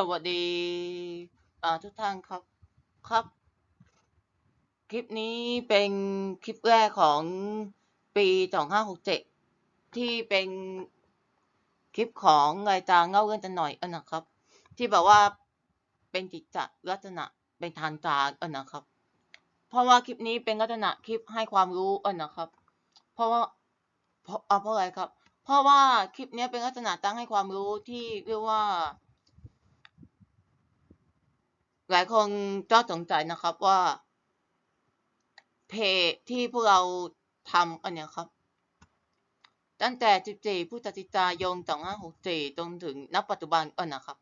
สวัสดีทุกท่านครับครับ คลิปนี้เป็นคลิปแรกของปีสองห้าหกเจ็ดที่เป็นคลิปของรายการเล่าเรื่องกันหน่อยอันนะครับ ที่แบบว่าเป็นจิตจลักษณะเป็นทางการอันนะครับ เพราะว่าคลิปนี้เป็นลักษณะคลิปให้ความรู้อันนะครับ เพราะว่าเพราะเอาเพราะอะไรครับ เพราะว่าคลิปนี้เป็นลักษณะตั้งให้ความรู้ที่เรียกว่า ลายคนก็สงสัยนะครับว่า เพจที่พวกเราทำอันเนี้ยครับ ตั้งแต่ 14พฤศจิกายน2564จนถึงณปัจจุบันอันนะครับ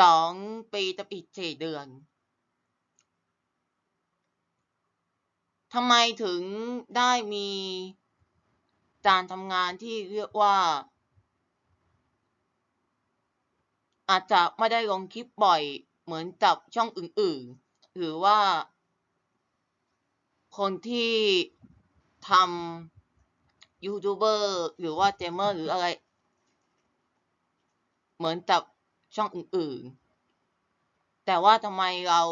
สองปีกับอีกสี่เดือนทำไมถึงได้มีการทำงานที่เรียกว่า อาจจะไม่ได้ลงคลิปบ่อย เหมือนกับช่องอื่นๆ หรือว่า คนที่ทำยูทูบเบอร์หรือว่าเจมเมอร์หรืออะไร เหมือนกับช่องอื่นๆ แต่ว่าทำไมเรา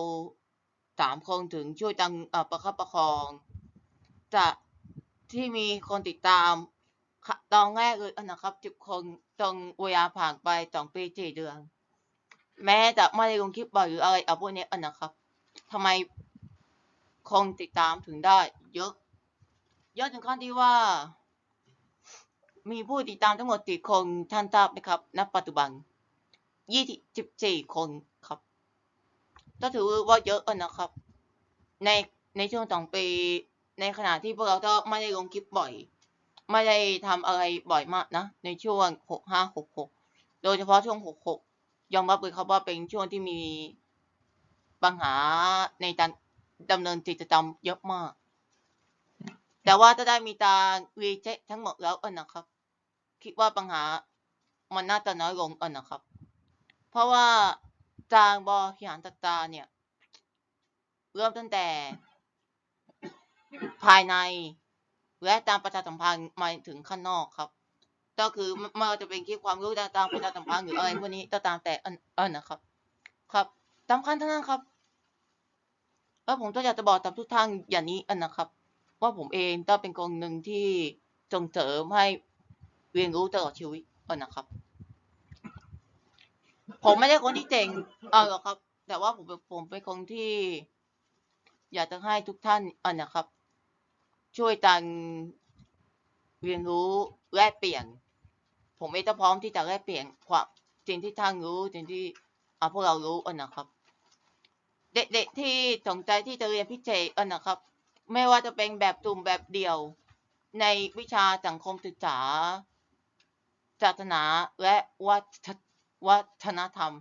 สามคนถึงช่วยตังประคับประคองจะที่มีคนติดตามตอนแรกเลยนนะครับสิบคนจนเวลาผ่านไปสองปีสี่เดือน แม้จะไม่ได้ลงคลิปบ่อยหรืออะไรเอาพวกนี้อันนะครับทำไมคนติดตามถึงได้ เยอะ เยอะถึงขั้นที่ว่า มีผู้ติดตามทั้งหมดกี่คนท่านทราบไหมครับณปัจจุบันยี่สิบสี่คนครับ ก็ถือว่าเยอะอะนะครับ ในในช่วงสองปีในขณะที่พวกเราก็ไม่ได้ลงคลิปบ่อย ไม่ได้ทำอะไรบ่อยมากนะ ในช่วงหกห้าหกหกโดยเฉพาะช่วงหกหก ยอมรับเลยครับว่าเป็นช่วงที่มีปัญหาในการดำเนินกิจกรรมเยอะมาก แต่ว่าจะได้มีการรีเช็คทั้งหมดแล้วเออนะครับ คิดว่าปัญหามันน่าจะน้อยลงเออนะครับ เพราะว่าจางบริหารจัดการเนี่ย เริ่มตั้งแต่ ภายใน และตามประชาสัมพันธ์มาถึงข้างนอกครับ ก็คือไม่ว่าจะเป็นคลิปความรู้ต่างๆประชาสัมพันธ์หรืออะไรพวกนี้ก็ตามแต่เออเออนะครับ ครับสำคัญทั้งนั้นครับแล้วผมก็อยากจะบอกกับทุกท่านอย่างนี้อันนะครับ ว่าผมเองก็เป็นคนหนึ่งที่ส่งเสริมให้เรียนรู้ตลอดชีวิตอันนะครับ ผมไม่ได้คนที่เจ๋งเอาหรอกครับ แต่ว่าผมผมเป็นคนที่ อยากจะให้ทุกท่านอันนะครับ ช่วยกันเรียนรู้แลกเปลี่ยน ผมเองก็พร้อมที่จะแลกเปลี่ยนความสิ่งที่ท่านรู้สิ่งที่เอาพวกเรารู้อันนะครับ เด็กๆที่สนใจที่จะเรียนพิเศษอันนะครับ ไม่ว่าจะเป็นแบบกลุ่มแบบเดียว ในวิชาสังคมศึกษาศาสนาและวัฒวัฒนธรรม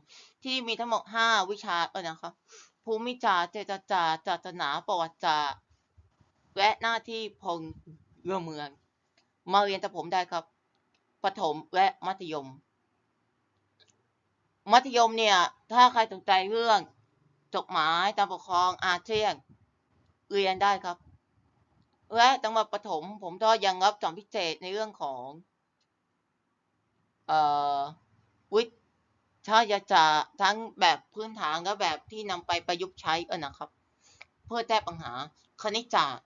ที่มีทั้งหมดห้าวิชาเออนะครับภูมิศาสตร์เจรจาศาสนาประวัติศาสตร์และหน้าที่พลเรือเมือง มาเรียนกับผมได้ครับ ประถมและมัธยม มัธยมเนี่ย ถ้าใครสนใจเรื่องจดหมายการปกครองอาเซียนเรียนได้ครับ และจังหวัดประถมผมก็ยังรับสอนพิเศษในเรื่องของวิทยาศาสตร์ทั้งแบบพื้นฐานและแบบที่นำไปประยุกต์ใช้เออนะครับ เพื่อแก้ปัญหาคณิตศาสตร์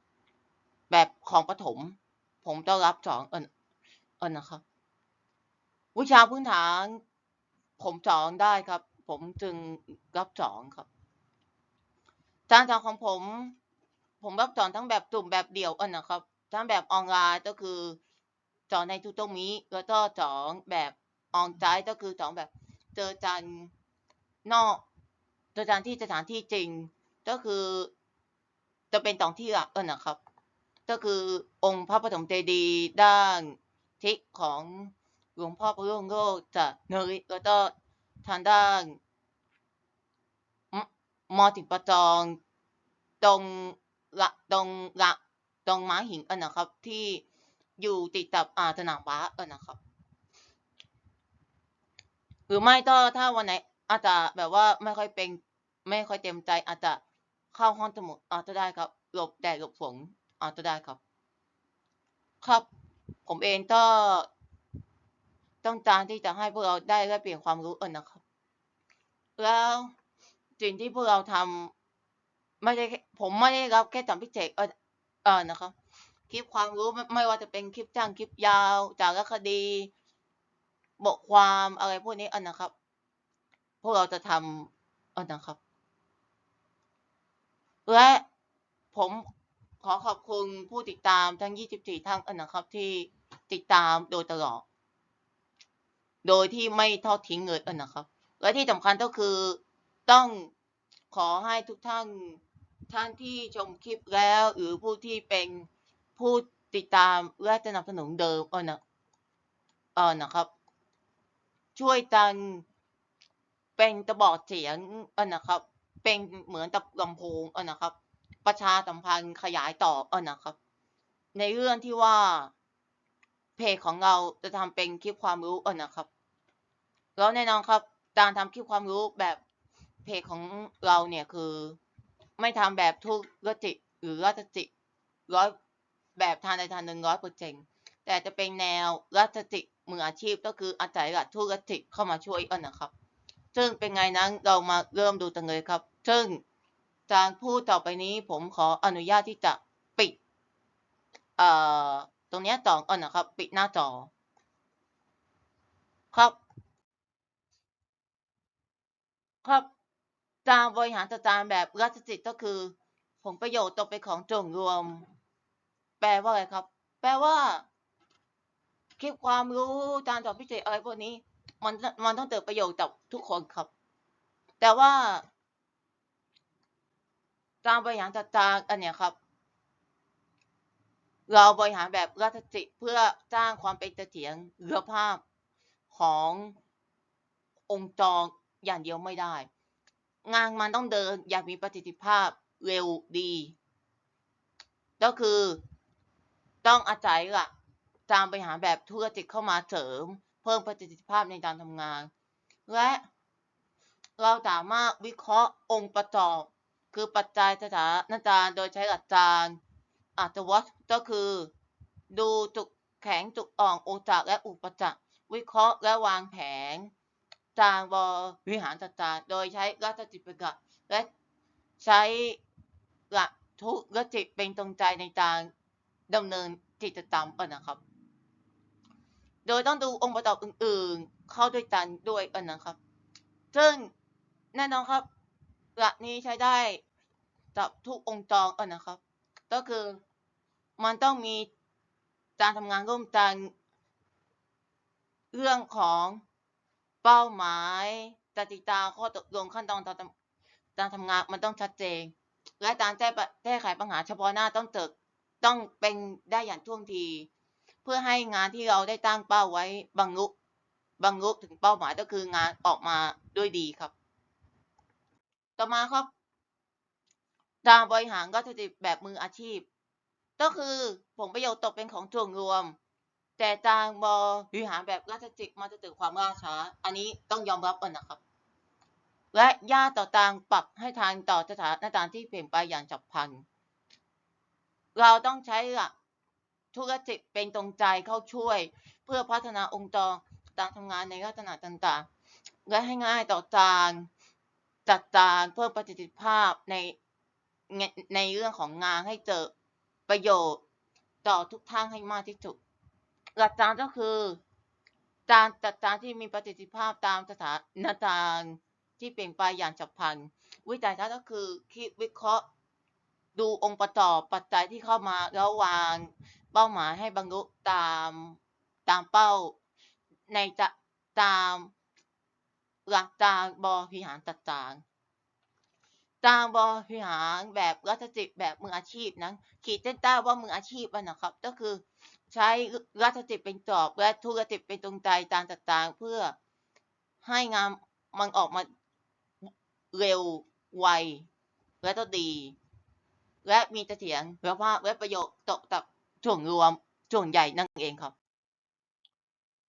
แบบของประถมผมต้องรับสอนเออเออนะครับ วิชาพื้นฐาน ผมสอนได้ครับ ผมจึงรับสอนครับการสอนของผม ผมรับสอนทั้งแบบกลุ่มแบบเดี่ยวเออนะครับ ทั้งแบบออนไลน์ก็คือสอนในทุกตรงนี้แล้วก็สอนแบบออนไลน์ก็คือสอนแบบเจอจันนอกเจอจันที่สถานที่จริง ก็คือจะเป็นสองที่หลักเออนะครับ ก็คือองค์พระปฐมเจดีย์ด้านทิศของ หลวงพ่อพระร่งโลกจะเนยแล้วก็ทางด้านมอติประจองตรงละตรงละตรงม้าหินเออนะครับ ที่อยู่ติดกับอ่าสนามบ้าเออนะครับ หรือไม่ก็ถ้าวันไหนอาจจะแบบว่าไม่ค่อยเป็นไม่ค่อยเต็มใจอาจจะเข้าห้องสมุดอาจจะได้ครับหลบแดดหลบฝนอาจจะได้ครับ ครับ ผมเองก็ ต้องการที่จะให้พวกเราได้แลกเปลี่ยนความรู้เออนะครับ แล้วสิ่งที่พวกเราทำไม่ได้ผมไม่ได้รับแค่จำพิเศษเออเออนะครับ คลิปความรู้ไม่ไม่ว่าจะเป็นคลิปจ้างคลิปยาว จารคดีบทความอะไรพวกนี้อันนะครับ พวกเราจะทำอันนะครับ และผมขอขอบคุณผู้ติดตามทั้ง 24ท่านอันนะครับที่ติดตามโดยตลอด โดยที่ไม่ทอดทิ้งเลยอันนะครับ และที่สำคัญก็คือต้องขอให้ทุกท่านท่านที่ชมคลิปแล้ว หรือผู้ที่เป็นผู้ติดตามและสนับสนุนเดิมเออนะเออนะครับ ช่วยกันเป็นตะบอกเสียงเออนะครับ เป็นเหมือนกับลำโพงเออนะครับ ประชาสัมพันธ์ขยายต่อเออนะครับ ในเรื่องที่ว่าเพจของเราจะทำเป็นคลิปความรู้เออนะครับ แล้วแน่นอนครับการทำคลิปความรู้แบบเพจของเราเนี่ยคือ ไม่ทำแบบทุกรจิหรือรัตจิร้อยแบบทางใดทางหนึ่งร้อยเปอร์เซ็นแต่จะเป็นแนวรัตจิมืออาชีพก็คืออาศัยหลักทุรจิเข้ามาช่วยกันนะครับ ซึ่งเป็นไงนั้นเรามาเริ่มดูกันเลยครับ ซึ่งการพูดต่อไปนี้ผมขออนุญาตที่จะปิด เอ่อ ตรงนี้ต่อก่อนนะครับ ปิดหน้าจอ ครับ ครับการบริหารจัดการแบบรัฐจิตก็คือ ผลประโยชน์ตกเป็นของส่วนรวม แปลว่าอะไรครับ แปลว่าคลิปความรู้การสอนพิเศษอะไรพวกนี้ มันมันต้องเกิดประโยชน์กับทุกคนครับ แต่ว่า การบริหารจัดการอันเนี้ยครับ เราบริหารแบบรัฐจิตเพื่อสร้างความเป็นเสถียรเรือภาพขององค์จร อย่างเดียวไม่ได้ งานมันต้องเดินอย่างมีประสิทธิภาพเร็วดี ก็คือต้องอาศัยหลักการบริหารแบบธุรกิจเข้ามาเสริม เพิ่มประสิทธิภาพในการทำงาน และเราสามารถวิเคราะห์องค์ประกอบคือปัจจัยสถานการณ์โดยใช้หลักการอัตวัตก็คือ ดูจุดแข็งจุดอ่อนโอกาสและอุปสรรควิเคราะห์และวางแผน การบริหารจัดการโดยใช้รัฐจิตเป็นหลักและใช้หลักทุรจิตเป็นตรงใจในการดำเนินกิจกรรมนะครับ โดยต้องดูองค์ประกอบอื่นๆ เข้าด้วยกันด้วยนะครับ ซึ่งแน่นอนครับ หลักนี้ใช้ได้กับทุกองค์กรเออนะครับ ก็คือมันต้องมีการทำงานร่วมกันเรื่องของ เป้าหมายกติกาข้อตกลงขั้นตอนการทำงานมันต้องชัดเจน และการแก้ไขปัญหาเฉพาะหน้าต้องเกิดต้องเป็นได้อย่างท่วงที เพื่อให้งานที่เราได้ตั้งเป้าไว้บรรลุบรรลุถึงเป้าหมายก็คืองานออกมาด้วยดีครับ ต่อมาครับการบริหารก็จะแบบมืออาชีพ ก็คือผลประโยชน์ตกเป็นของส่วนรวม แต่การบริหารแบบราชจิตมันจะเกิดความล่าช้า อันนี้ต้องยอมรับกันนะครับ และยาต่อการปรับให้ทางต่อสถานการณ์ที่เปลี่ยนไปอย่างฉับพลัน เราต้องใช้หลักธุรกิจเป็นตรงใจเข้าช่วย เพื่อพัฒนาองค์กรการทำงานในลักษณะต่างๆ และให้ง่ายต่อการจัดการเพิ่มประสิทธิภาพในในในเรื่องของงานให้เจอประโยชน์ต่อทุกท่านให้มากที่สุด หลักการก็คือ การจัดการที่มีประสิทธิภาพตามสถานการณ์ที่เปลี่ยนไปอย่างฉับพลัน วิจัยทัศน์ก็คือคิดวิเคราะห์ ดูองค์ประกอบปัจจัยที่เข้ามาแล้ววางเป้าหมายให้บรรลุตามตามเป้า ในจะตามหลักการบริหารจัดการการบริหารแบบรัฐจิตแบบมืออาชีพนั้นขีดเส้นใต้ว่ามืออาชีพนะครับ ก็คือ ใช้รัฐจิตเป็นกรอบ และธุรจิตเป็นตรงใจการจัดการเพื่อให้งานมันออกมาเร็วไว และก็ดี และมีเสถียรภาพและประโยชน์ตกกับส่วนรวมส่วนใหญ่นั่นเองครับ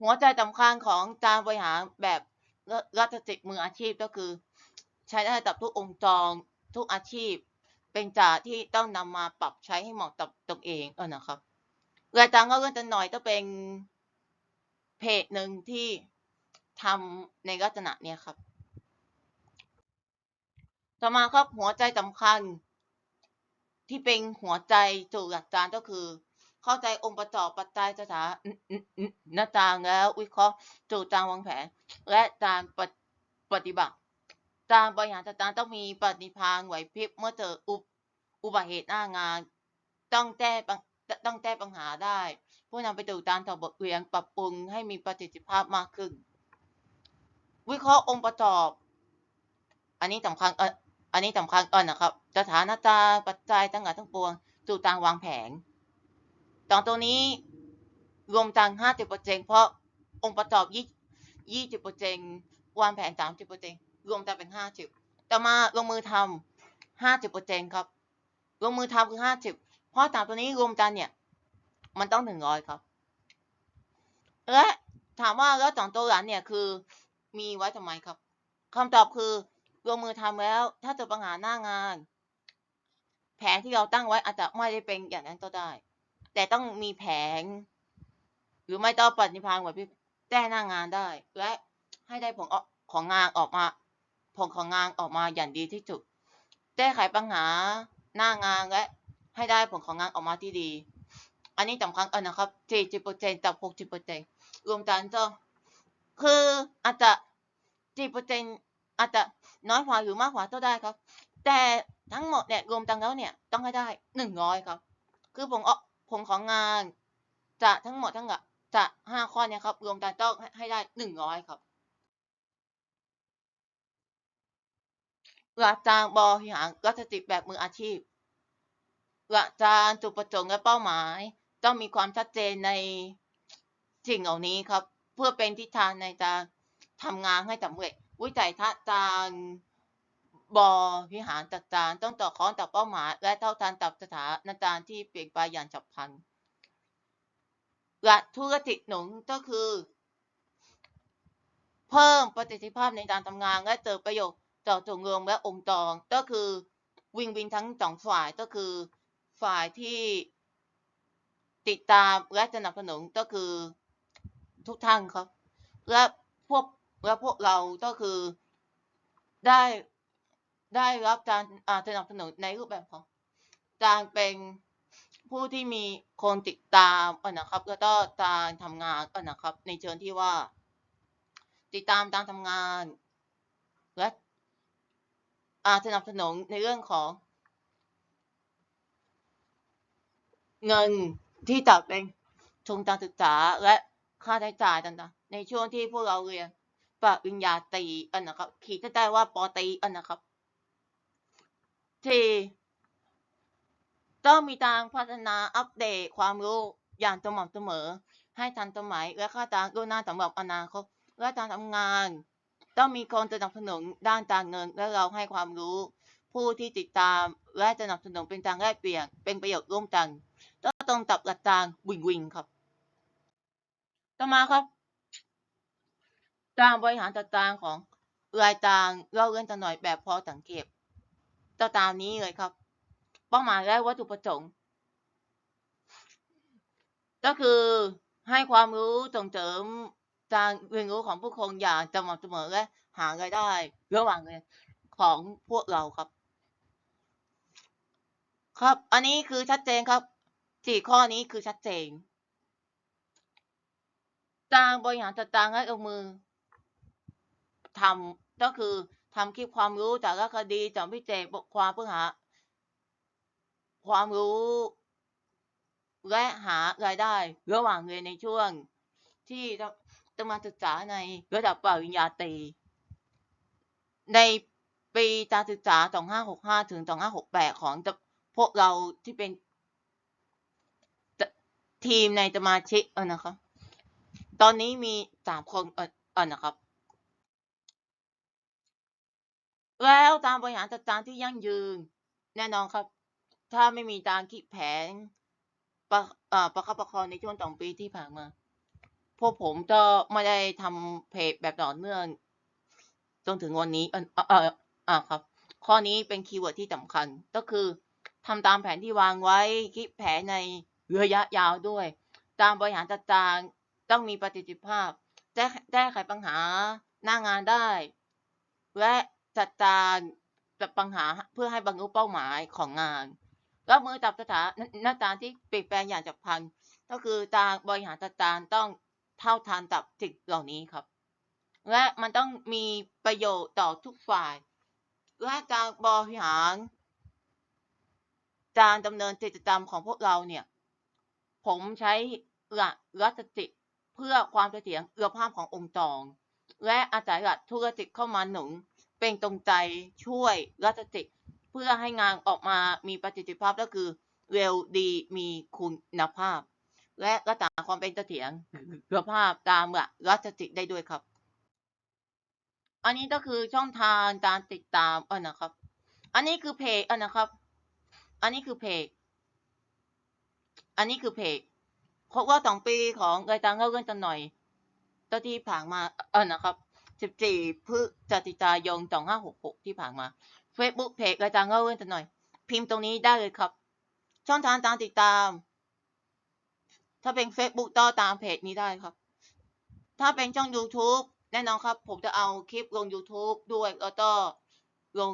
หัวใจสำคัญของการบริหารแบบรัฐจิตมืออาชีพก็คือ ใช้ได้กับทุกองค์กรทุกอาชีพ เป็นจ่าที่ต้องนำมาปรับใช้ให้เหมาะกับตนเองเออนะครับ รายการก็เรื่องจะหน่อยก็เป็นเพจหนึ่งที่ทำในลักษณะเนี้ยครับ ต่อมาครับหัวใจสำคัญ ที่เป็นหัวใจสู่หลักการก็คือ เข้าใจองค์ประกอบปัจจัยสถาหน้าต่างแล้ววิเคราะห์สู่การวางแผน และการปฏิปฏิบัติการบริหารจัดการต้องมีปฏิภาณไหวพริบเมื่อเจออุบอุบัติเหตุหน้างาน ต้องแก้ ต้องแก้ปัญหาได้เพื่อนำไปสู่การถอดบทเรียนปรับปรุงให้มีประสิทธิภาพมากขึ้น วิเคราะห์องค์ประกอบ อันนี้สำคัญอันนี้สำคัญก่อนนะครับ สถานการณ์ปัจจัยทั้งหลายทั้งปวงสู่การวางแผนตอนตัวนี้รวมตังห้าสิบเปอร์เซ็นเพราะองค์ประกอบยี่ยี่สิบเปอร์เซ็นวางแผนสามสิบเปอร์เซ็นรวมกันเป็นห้าสิบต่อมาลงมือทำห้าสิบเปอร์เซ็นครับ ลงมือทำคือห้าสิบ ราะสามตัวนี้รวมกันเนี่ย มันต้องหนึ่งร้อยครับ และถามว่าแล้วสองตัวหลังเนี่ยคือมีไว้ทำไมครับคำตอบคือลงมือทำแล้ว ถ้าเจอปัญหาหน้างาน แผนที่เราตั้งไว้อาจจะไม่ได้เป็นอย่างนั้นก็ได้ แต่ต้องมีแผน หรือไม่ต้องปฏิภาณแบบพี่แก้หน้างานได้ และให้ได้ผลของงานออกมา ผลของงานออกมาอย่างดีที่สุดแก้ไขปัญหาหน้างานและ ให้ได้ผลของงานออกมาที่ดี อันนี้สำคัญเออนะครับ40%จาก60%รวมกันก็คืออาจจะ10%อาจจะน้อยกว่าหรือมากกว่าก็ได้ครับ แต่ทั้งหมดเนี่ยรวมกันแล้วเนี่ยต้องให้ได้100ครับ คือผลผลของงานจะทั้งหมดทั้งหมดจะห้าข้อเนี่ยครับ รวมกันต้องให้ได้100ครับหลักการบริหารรัฐจิตแบบมืออาชีพ หลักการจุดประสงค์และเป้าหมาย ต้องมีความชัดเจนในสิ่งเหล่านี้ครับ เพื่อเป็นทิศทางในการทำงานให้สำเร็จ วิจัยทัศน์การบริหารจัดการต้องต่อข้องต่อเป้าหมาย และเท่าทันต่อสถานการณ์ที่เปลี่ยนไปอย่างฉับพลันหลักธุรกิจหนุนก็คือ เพิ่มประสิทธิภาพในการทำงานและเกิดประโยชน์ต่อส่วนรวมและองค์กรก็คือวินวินทั้งสองฝ่ายก็คือ ฝ่ายที่ติดตามและสนับสนุนก็คือทุกท่านครับ และพวกและพวกเราก็คือได้ได้รับการสนับสนุนในรูปแบบของการเป็นผู้ที่มีคนติดตามนะครับ แล้วก็การทำงานนะครับ ในเชิงที่ว่า ติดตามการทำงาน และสนับสนุนในเรื่องของ เงินที่จะเป็นทุนการศึกษาและค่าใช้จ่ายต่างๆ ในช่วงที่พวกเราเรียนปริญญาตรีอันนะครับขีดได้ว่าปอตรีอันนะครับที่ต้องมีการพัฒนาอัปเดตความรู้อย่างสม่ำเสมอ ให้ทันสมัยและค่าตามรูหน้าสำหรับอนาคตและการทำงาน ต้องมีคนสนับสนุนด้านการเงินและเราให้ความรู้ ผู้ที่ติดตามและสนับสนุนเป็นการแลกเปลี่ยนเป็นประโยชน์ร่วมกัน ก็ตรงกับหลักการวิงวิงครับ ต่อมาครับ การบริหารจัดการของรายการเล่าเรื่องจะหน่อยแบบพอสังเกตต่อตามนี้เลยครับ เป้าหมายและวัตถุประสงค์ ก็คือให้ความรู้ส่งเสริมการเรียนรู้ของผู้คนอย่างสม่ำเสมอและหารายได้ ระหว่างเรียนของพวกเราครับ ครับ อันนี้คือชัดเจนครับ สี่ข้อนี้คือชัดเจนการบริหารจัดการและเอามือทำก็คือทำคลิปความรู้จากคดีจากพิเศษบทความเพื่อหา ความรู้ และหารายได้ ระหว่างเรียนในช่วง ที่จะมาศึกษาในระดับปริญญาตรีในปีการศึกษา 2565 ถึง 2568 ของพวกเราที่เป็น ทีมในสมาชิกเออนะครับ ตอนนี้มีสามคนเออนะครับ แล้วการบริหารจัดการที่ยั่งยืน แน่นอนครับ ถ้าไม่มีการคิดแผนประประคับประคองในช่วงสองปีที่ผ่านมา พวกผมก็ไม่ได้ทำเพจแบบต่อเนื่องจนถึงวันนี้เออเอออ่าครับ ข้อนี้เป็นคีย์เวิร์ดที่สำคัญก็คือทำตามแผนที่วางไว้คิดแผนใน ระยะยาวด้วย การบริหารจัดการต้องมีประสิทธิภาพ แก้แก้ไขปัญหาหน้างานได้ และจัดการจับปัญหาเพื่อให้บรรลุเป้าหมายของงานรับมือกับสถานการณ์ที่เปลี่ยนแปลงอย่างฉับพลัน ก็คือการบริหารจัดการต้องเท่าทันกับสิ่งเหล่านี้ครับ และมันต้องมีประโยชน์ต่อทุกฝ่าย และการบริหารการดำเนินกิจกรรมของพวกเราเนี่ย ผมใช้หลักรัฐจิตเพื่อความเสถียรเอือภาพขององค์กรและอาศัยหลักธุรกิจเข้ามาหนุนเป็นตรงใจช่วยรัฐจิตเพื่อให้งานออกมามีประสิทธิภาพก็คือเร็วดีมีคุณภาพ และรักษาความเป็นเสถียรเพื่อภาพตามหลักรัฐจิตได้ด้วยครับ อันนี้ก็คือช่องทางการติดตามออนะครับ อันนี้คือเพจเออนะครับ อันนี้คือเพจ อันนี้คือเพจครบรอบสองปีของรายการเล่าเรื่องกันหน่อยตอนที่ผ่านมาเออนะครับ 14 พฤศจิกายน 2566 ที่ผ่านมา Facebook เพจรายการเล่าเรื่องกันหน่อย พิมพ์ตรงนี้ได้เลยครับ ช่องทางการติดตาม ถ้าเป็น Facebook ต่อตามเพจนี้ได้ครับ ถ้าเป็นช่อง YouTube แน่นอนครับ ผมจะเอาคลิปลง YouTube ด้วยแล้วก็ลง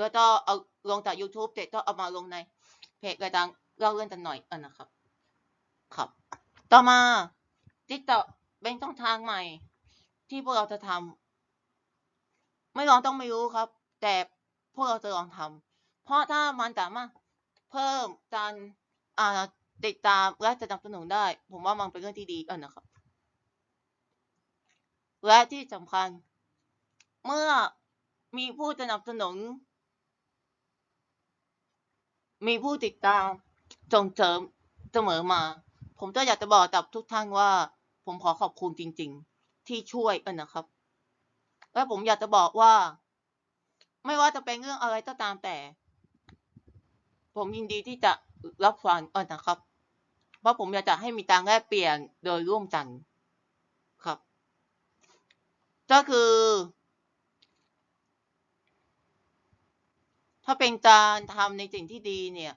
แล้วก็เอาลงจาก YouTube เสร็จก็เอามาลงในเพจรายการเล่าเรื่องกันหน่อยเออนะครับ ครับ ต่อมา TikTok เป็นช่องทางใหม่ ที่พวกเราจะทำไม่ลองต้องไม่รู้ครับ แต่พวกเราจะลองทำเพราะถ้ามันสามารถเพิ่มการติดตามและสนับสนุนได้ ผมว่ามันเป็นเรื่องที่ดีเออนะครับ และที่สำคัญ เมื่อมีผู้สนับสนุน มีผู้ติดตามส่งเสริมเสมอมา ผมก็อยากจะบอกกับทุกท่านว่า ผมขอขอบคุณจริง ๆ ที่ช่วยกันนะครับ และผมอยากจะบอกว่า ไม่ว่าจะเป็นเรื่องอะไรก็ตามแต่ ผมยินดีที่จะรับฟังเออนะครับ เพราะผมอยากจะให้มีการแลกเปลี่ยนโดยร่วมกันครับ ก็คือ ถ้าเป็นการทำในสิ่งที่ดีเนี่ย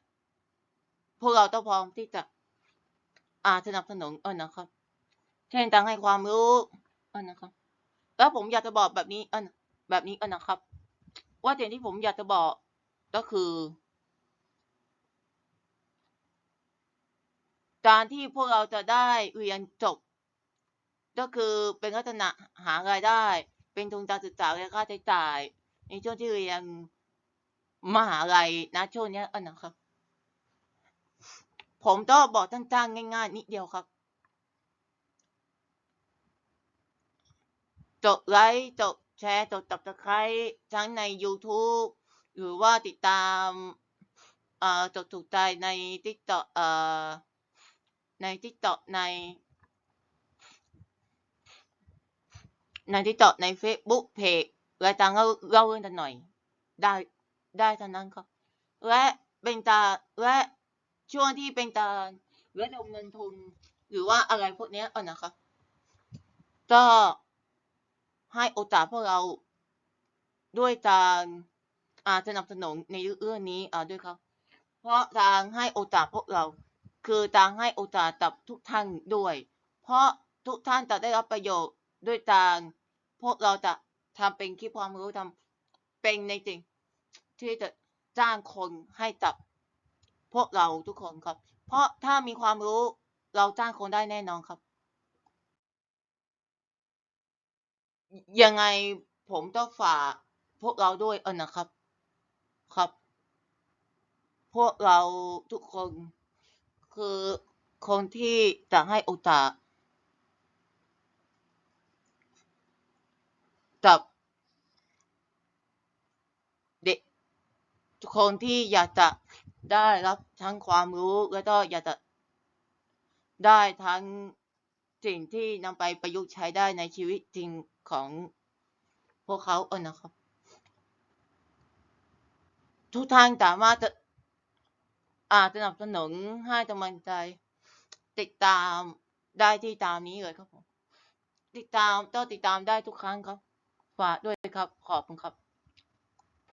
พวกเราต้องพร้อมที่จะ อาสนับสนุนเออนะครับเช่นการให้ความรู้เออนะครับ แล้วผมอยากจะบอกแบบนี้เออแบบนี้เออนะครับ ว่าสิ่งที่ผมอยากจะบอกก็คือ การที่พวกเราจะได้เรียนจบ ก็คือเป็นลักษณะหารายได้ เป็นทุนการศึกษาและค่าใช้จ่าย ในช่วงที่เรียนมหาลัยนะช่วงนี้เออนะครับ ผมก็บอกสั้นๆง่ายๆนิดเดียวครับจดไลค์จดแชร์จดตับตะไคร้ทั้งใน YouTube หรือว่าติดตามเอ่อจดถูกใจใน TikTok เอ่อใน TikTok ในใน TikTok ใน Facebook เพจรายการเล่าเล่าเรื่องกันหน่อย ได้ได้เท่านั้นครับ และเป็นตาและ ช่วงที่เป็นตาระดมเงินทุน หรือว่าอะไรพวกนี้ยเออนะครับก็ให้โอกาสพวกเราด้วยการอาสนับสนุนในเรื่องนี้อ่าด้วยครับ เพราะทางให้โอกาสพวกเรา คือทางให้โอกาสกับทุกท่านด้วย เพราะทุกท่านจะได้รับประโยชน์ด้วยการพวกเราจะทำเป็นคลิปความรู้ทำเป็นในสิ่งที่จะจ้างคนให้กับ พวกเราทุกคนครับ เพราะถ้ามีความรู้เราจ้างคนได้แน่นอนครับ ยังไงผมต้องฝากพวกเราด้วยเออนะครับ ครับ พวกเราทุกคนคือคนที่จะให้โอกาสกับเด็กทุกคนที่อยากจะ ได้รับทั้งความรู้แล้วก็อยากจะได้ทั้งสิ่งที่นำไปประยุกต์ใช้ได้ในชีวิตจริงของพวกเขาเออนะครับ ทุกท่านสามารถจะอาจสนับสนุนให้กำลังใจ ติดตามได้ที่ตามนี้เลยครับผม ติดตามต้องติดตามได้ทุกครั้งครับ ฝากด้วยครับ ขอบคุณครับ